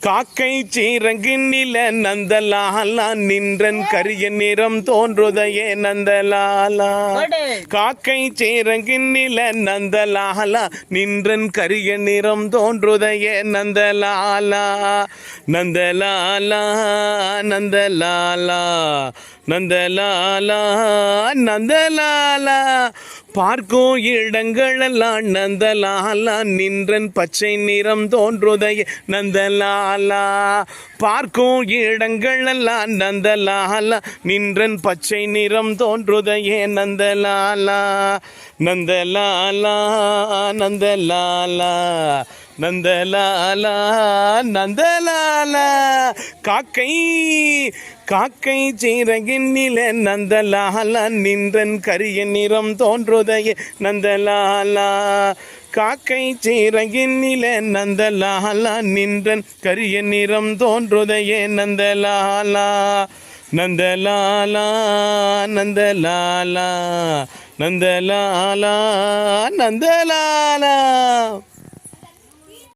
காக்கை சீரங்கினில நந்தலாலா நின்றன் கரிய நிறம் தோன்றுதையே நந்தலாலா. காக்கை சீரங்கினில நந்தலாலா நின்றன் கரிய நிறம் தோன்றுதையே நந்தலாலா. நந்தலாலா நந்தலாலா நந்தலாலா நந்தலாலா. பார்க்கும் இடங்களெல்லாம் நந்தலாலா. நின்றன் பச்சை நிறம் தோன்றுதைய நந்தலாலா. பார்க்கும் இடங்களெல்லாம் நந்தலாலா. நின்றன் பச்சை நிறம் தோன்றுதையே நந்தலாலா. நந்தலாலா நந்தலாலா. நந்தலாலா நந்தலாலா. காக்கை காக்கை சீரகின்னில நந்தலாலா. நின்றன் கரிய நிறம் தோன்றுதைய நந்தலாலா. காக்கை சீரகின்னில நந்தலாலா. நின்றன் கரிய நிறம் தோன்றுதைய நந்தலாலா. நந்தலாலா நந்தலாலா. நந்தலாலா நந்தலாலா.